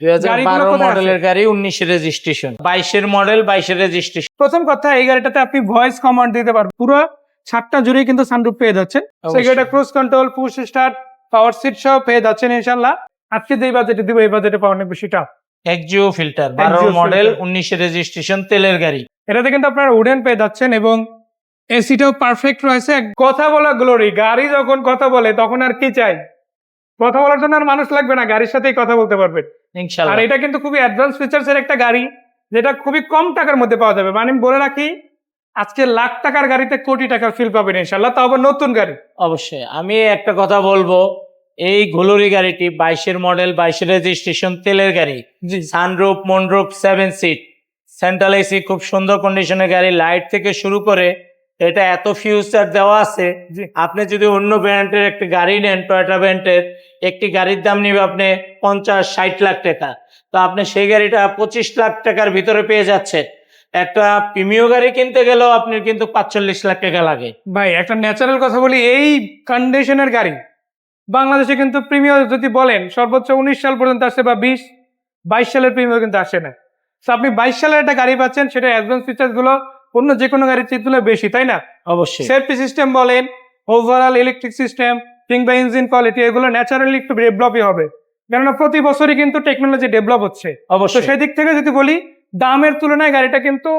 দুই হাজার গাড়িগুলো বারো কোথায় আছে? মডেলের গাড়ি উনিশের রেজিস্ট্রেশন বাইশের মডেল বাইশের রেজিস্ট্রেশন প্রথম কথা এই গাড়িটাতে আপনি ভয়েস কমান্ড দিতে পারবেন। পুরো ছাদটা জুড়ে কিন্তু সানরুফ পেয়ে যাচ্ছেন। সেই গাড়িটা cruise control push start power seat সহ পেয়ে যাচ্ছেন ইনশাল্লাহ আজকে যে বাজেটে দিব এই বাজেটে পাওয়া অনেক বেশি টাফ একজিও ফিল্টার বারো Axio মডেল filter। উনিশের রেজিস্ট্রেশন তেলের গাড়ি। এটাতে কিন্তু আপনারা উডেন পেয়ে যাচ্ছেন এবং এসিটাও পারফেক্ট রয়েছে। কথা বলা গ্লোরি গাড়ি যখন কথা বলে তখন আর কি চাই? কথা বলার জন্য আর মানুষ লাগবে না গাড়ির সাথেই কথা বলতে পারবেন। আর এটা কিন্তু খুবই অ্যাডভান্স ফিচার্স এর একটা গাড়ি যেটা খুবই কম টাকার মধ্যে পাওয়া যাবে। মানে আমি বলে রাখি আজকে লাখ টাকার গাড়িতে কোটি টাকার ফিল পাবেন ইনশাল্লাহ তাও আবার নতুন গাড়ি। অবশ্যই। আমি একটা কথা বলব এই গোলরি গাড়িটি বাইশের মডেল বাইশের রেজিস্ট্রেশন তেলের গাড়ি। জি। Sunroof moonroof seven seat central AC খুব সুন্দর কন্ডিশনের গাড়ি। লাইট থেকে শুরু করে এটা এত ফিউচার দেওয়া আছে। আপনি যদি অন্য ব্র্যান্ডের একটি গাড়ি নেন টয়োটা ব্র্যান্ডের একটি গাড়ির দাম নিবে আপনি পঞ্চাশ ষাট লাখ টাকা। তো আপনি সেই গাড়িটা পঁচিশ লাখ টাকার ভিতরে পেয়ে যাচ্ছেন। একটা প্রিমিয় গাড়ি কিনতে গেলেও আপনার কিন্তু পাঁচচল্লিশ লাখ টাকা লাগে। ভাই একটা ন্যাচারাল কথা বলি এই কন্ডিশনের গাড়ি বাংলাদেশে কিন্তু প্রিমিয়ার যদি বলেন সর্বোচ্চ উনিশ সাল পর্যন্ত আসে বা বিশ বাইশ সালের প্রিমিয়ার কিন্তু আসে না। তো আপনি বাইশ সালের একটা গাড়ি পাচ্ছেন সেটা অ্যাডভান্স ফিচার্সগুলো অন্য যে কোনো গাড়ির চেয়ে তুলে বেশি তাই না? অবশ্যই। সেফটি সিস্টেম বলেন ওভারঅল ইলেকট্রিক সিস্টেম কিংবা ইঞ্জিন কোয়ালিটি এগুলো ন্যাচারালি একটু ডেভেলপই হবে। কেননা প্রতি বছরই কিন্তু টেকনোলজি ডেভেলপ হচ্ছে। অবশ্যই। সেই দিক থেকে যদি বলি দামের তুলনায় গাড়িটা কিন্তু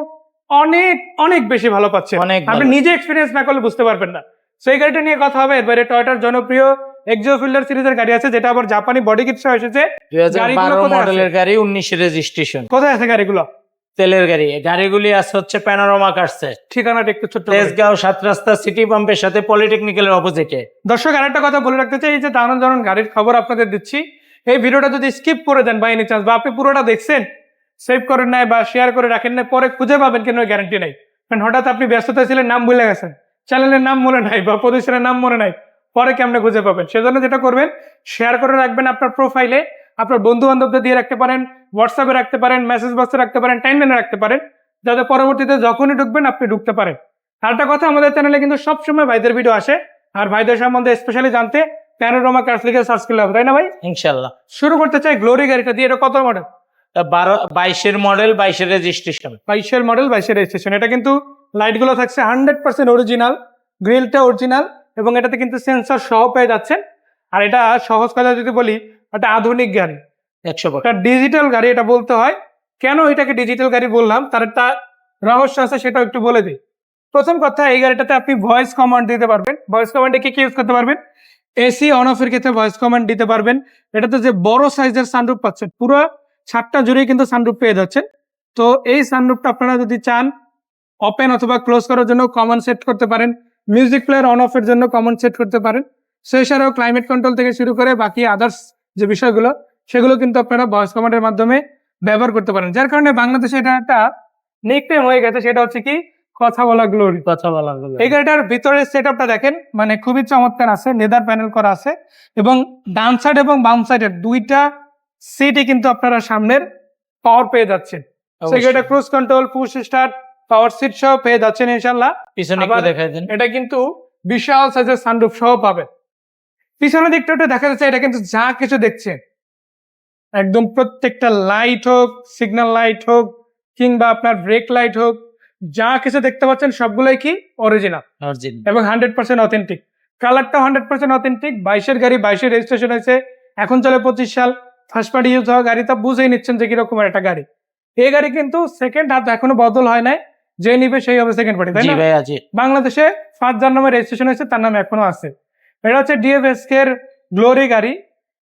অনেক অনেক বেশি ভালো পাচ্ছে। অনেক আপনি নিজে এক্সপিরিয়েন্স না করলে বুঝতে পারবেন না। সেই গাড়িটা নিয়ে কথা হবে। এবারে টয়টার জনপ্রিয় এক্সিও ফিল্ডার সিরিজের গাড়ি আছে যেটা আবার জাপানি বডি কিট সহ এসেছে। গাড়িগুলো কোথায় আছে? মডেলের গাড়ি উনিশের রেজিস্ট্রেশন। কোথায় আছে গাড়িগুলো? তেলের গাড়ি। গাড়িগুলি আছে হচ্ছে প্যানোরামা কাটছে ঠিকানাটা একটু ছোট্ট তেজগাঁও সাত রাস্তা সিটি পাম্পের সাথে পলিটেকনিক্যালের অপোজিটে দর্শক আরেকটা কথা বলে রাখতে চাই এই যে দারুণ দারুণ গাড়ির খবর আপনাদের দিচ্ছি। এই ভিডিওটা যদি স্কিপ করে দেন বা এনি চান্স বা আপনি পুরোটা দেখছেন সেভ করেন নাই বা শেয়ার করে রাখেন না পরে খুঁজে পাবেন কেন গ্যারান্টি নাই? কারণ হঠাৎ আপনি ব্যস্ততা ছিলেন নাম ভুলে গেছেন। চ্যানেলের নাম মনে নাই বা প্রতিষ্ঠানের নাম মনে নাই পরে কেমনে খুঁজে পাবেন? সেজন্য যেটা করবেন শেয়ার করে রাখবেন আপনার প্রোফাইলে আপনার বন্ধু বান্ধবদের দিয়ে রাখতে পারেন হোয়াটসঅ্যাপে রাখতে পারেন মেসেজ বক্সে রাখতে পারেন টাইমলাইনে রাখতে পারেন যাতে পরবর্তীতে যখনই ঢুকবেন আপনি ঢুকতে পারেন। আরেকটা কথা আমাদের চ্যানেলে কিন্তু সবসময় ভাইদের ভিডিও আসে আর ভাইদের সম্বন্ধে স্পেশালি জানতে প্যানোরোমা কার্স লিখে সার্চ করলে হবে তাই না ভাই? ইনশাল্লাহ শুরু করতে চাই গ্লোরি গাড়িটা দিয়ে এটা কত মডেল বারো বাইশের মডেল বাইশের রেজিস্ট্রেশন বাইশের মডেল বাইশের রেজিস্ট্রেশন এটা কিন্তু লাইটগুলো থাকছে হান্ড্রেড পার্সেন্ট অরিজিনাল গ্রিলটা অরিজিনাল এবং এটাতে কিন্তু সেন্সর সহ পেয়ে যাচ্ছেন। আর এটা সহজ কথা যদি বলি এটা আধুনিক গাড়ি। একশো একটা ডিজিটাল গাড়ি এটা বলতে হয়। কেন এটাকে ডিজিটাল গাড়ি বললাম? তার একটা রহস্য আছে সেটাও একটু বলে দিই। প্রথম কথা এই গাড়িটাতে আপনি ভয়েস কমান্ড দিতে পারবেন। ভয়েস কমান্ডে কি কি ইউজ করতে পারবেন? এসি অন অফের ক্ষেত্রে ভয়েস কমান্ড দিতে পারবেন। এটাতে যে বড় সাইজের সানরুফ পাচ্ছেন পুরো ছাদটা জুড়েই কিন্তু সানরুফ পেয়ে যাচ্ছেন। তো এই সানরুফটা আপনারা যদি চান ওপেন অথবা ক্লোজ করার জন্য কমন সেট করতে পারেন। মিউজিক প্লেয়ার অন অফের জন্য কমন সেট করতে পারেন। সে এছাড়াও ক্লাইমেট কন্ট্রোল থেকে শুরু করে বাকি আদার্স যে বিষয়গুলো সেগুলো কিন্তু আপনারা ভয়েস কমান্ডের মাধ্যমে ব্যবহার করতে পারেন। যার কারণে বাংলাদেশে এটা একটা নিকনেম হয়ে গেছে সেটা হচ্ছে কি? কথা বলা গ্লোরি কথা বলা। এই গাড়িটার ভিতরের সেট আপটা দেখেন মানে খুবই চমৎকার আছে লেদার প্যানেল করা আছে এবং ডান সাইড এবং বাম সাইডের দুইটা সিটই কিন্তু আপনারা সামনের পাওয়ার পেয়ে যাচ্ছেন। অবশ্যই। Cruise control push start power seat সহ পেয়ে যাচ্ছেন ইনশাল্লাহ পিছনে একটু দেখাই দেন। এটা কিন্তু বিশাল সাইজের সানরুফ সহ পাবেন। পিছনের দিকটা একটু দেখা যাচ্ছে এটা কিন্তু যা কিছু দেখছেন একদম প্রত্যেকটা লাইট হোক সিগন্যাল লাইট হোক কিংবা আপনার ব্রেক লাইট হোক যা কিছু দেখতে পাচ্ছেন সবগুলোই কি অরিজিনাল এবং হান্ড্রেড পার্সেন্ট অথেন্টিক কালারটাও হান্ড্রেড পার্সেন্ট অথেন্টিক বাইশের গাড়ি বাইশের রেজিস্ট্রেশন হয়েছে এখন চলে পঁচিশ সাল ফার্স্ট পার্টি ইউজ হওয়া গাড়ি তা বুঝেই নিচ্ছেন যে কিরকমের একটা গাড়ি। এই গাড়ি কিন্তু সেকেন্ড হাত এখনও বদল হয় নাই যে নিবে সেই হবে সেকেন্ড পার্টি তাই না? বাংলাদেশে ফার্স্ট যার নামে রেজিস্ট্রেশন হয়েছে তার নামে এখনও আছে। এটা হচ্ছে ডিএফএসকে এর গ্লোরি গাড়ি।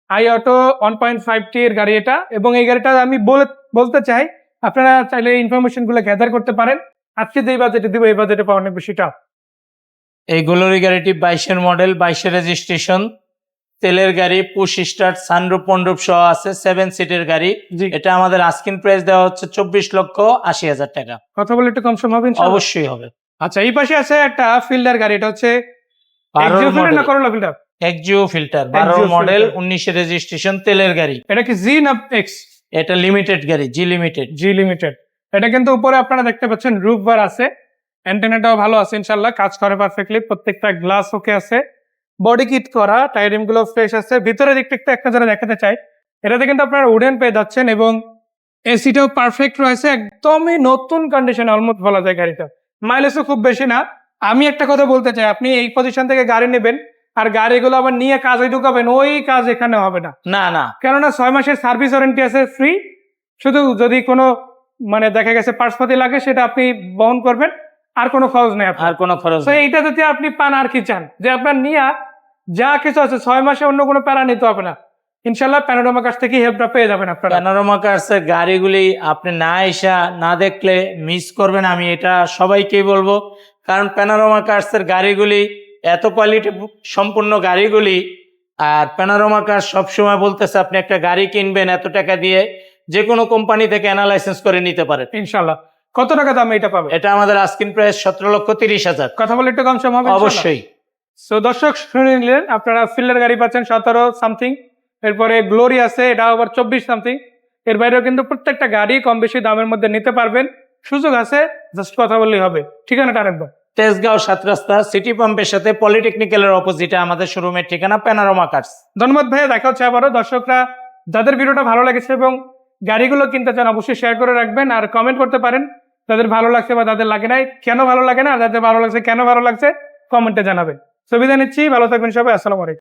I auto one point five T এর গাড়ি এটা। এবং এই গাড়িটা আমি বলে বলতে চাই আপনারা চাইলে এই ইনফরমেশনগুলো গ্যাদার করতে পারেন। আজকে যে বাজেটে দিব এই বাজেটে পাওয়া অনেক বেশি টাফ এই গ্লোরি গাড়িটি বাইশের মডেল বাইশের রেজিস্ট্রেশন তেলের গাড়ি পুশ স্টার্ট সানরুপ পন্ডুপ সহ আছে সেভেন সিটের গাড়ি। এটা আমাদের আস্কিন প্রাইস দেওয়া হচ্ছে চব্বিশ লক্ষ আশি হাজার টাকা। কথা বলে একটু কম সম হবে অবশ্যই হবে। আচ্ছা এই পাশে আছে একটা ফিল্ডার গাড়ি এটা হচ্ছে না করোলা ফিল্টার বারো মডেল filter। রেজিস্ট্রেশন তেলের গাড়ি। এটা কি জি না এক্স এটা লিমিটেড গাড়ি জি লিমিটেড জি লিমিটেড এটা কিন্তু উপরে আপনারা দেখতে পাচ্ছেন রুফ বার আছে। অ্যান্টেনাটাও ভালো আছে ইনশাল্লাহ কাজ করে পারফেক্টলি প্রত্যেকটা গ্লাস ওকে আছে। বডি কিট করা গুলো ফ্রেশ আছে। ভিতরে একটু একটা যারা দেখাতে চাই। এটাতে কিন্তু আপনারা উডেন পেয়ে যাচ্ছেন এবং এসিটাও পারফেক্ট রয়েছে। একদমই নতুন কন্ডিশনে অলমোস্ট বলা যায় গাড়িটা। মাইলেজও খুব বেশি না। আমি একটা কথা বলতে চাই আপনি এই পজিশন থেকে গাড়ি নেবেন আর গাড়িগুলো আবার নিয়ে কাজে ঢুকাবেন ওই কাজ এখানে হবে না। না না। কেননা ছয় মাসের সার্ভিস ওয়ারেন্টি আছে ফ্রি শুধু যদি কোনো মানে দেখা গেছে পার্সপাতি লাগে সেটা আপনি বহন করবেন আর কোনো খরচ নেই আর কোনো খরচ এইটা যদি আপনি পান আর কি চান? যে আপনার নিয়া যা কিছু আছে ছয় মাসে অন্য কোনো প্যারা নিতে হবে না। ইনশাল্লাহ প্যানোরামা কাছ থেকে হেল্পটা পেয়ে যাবেন আপনারা। প্যানোরামা কার্সের গাড়িগুলি আপনি না এসা না দেখলে মিস করবেন আমি এটা সবাইকেই বলব। কারণ প্যানোরামা কার্সের গাড়িগুলি এত কোয়ালিটি সম্পূর্ণ গাড়িগুলি আর প্যানোরামা কার্স সবসময় বলতেছে আপনি একটা গাড়ি কিনবেন এত টাকা দিয়ে যে কোনো কোম্পানি থেকে অ্যানালাইসেন্স করে নিতে পারেন। ইনশাল্লাহ কত টাকা দামে এটা পাবে এটা আমাদের আস্কিন প্রাইস সতেরো লক্ষ তিরিশ হাজার। কথা বলে একটু কম সম হবে অবশ্যই। সো দর্শক শুনে নিলেন আপনারা ফিল্ডার গাড়ি পাচ্ছেন সতেরো সামথিং এরপরে গ্লোরি আছে এটা আবার চব্বিশ সামথিং এর বাইরেও কিন্তু প্রত্যেকটা গাড়ি কম বেশি দামের মধ্যে নিতে পারবেন। সুযোগ আছে জাস্ট কথা বললেই হবে। ঠিকানাটা আরেকবার। তেজগাঁও সাত রাস্তা সিটি পাম্পের সাথে পলিটেকনিক্যালের অপোজিটে আমাদের শোরুমের ঠিকানা প্যানোরামা কার্স ধন্যবাদ ভাইয়া দেখা হচ্ছে আবারও। দর্শকরা যাদের ভিডিওটা ভালো লেগেছে এবং গাড়িগুলো কিনতে চান অবশ্যই শেয়ার করে রাখবেন আর কমেন্ট করতে পারেন। যাদের ভালো লাগছে বা যাদের লাগে নাই কেন ভালো লাগে না আর যাদের ভালো লাগছে কেন ভালো লাগছে কমেন্টে জানাবেন। সুবিধা নিচ্ছি ভালো থাকবেন সবাই আসসালামু আলাইকুম।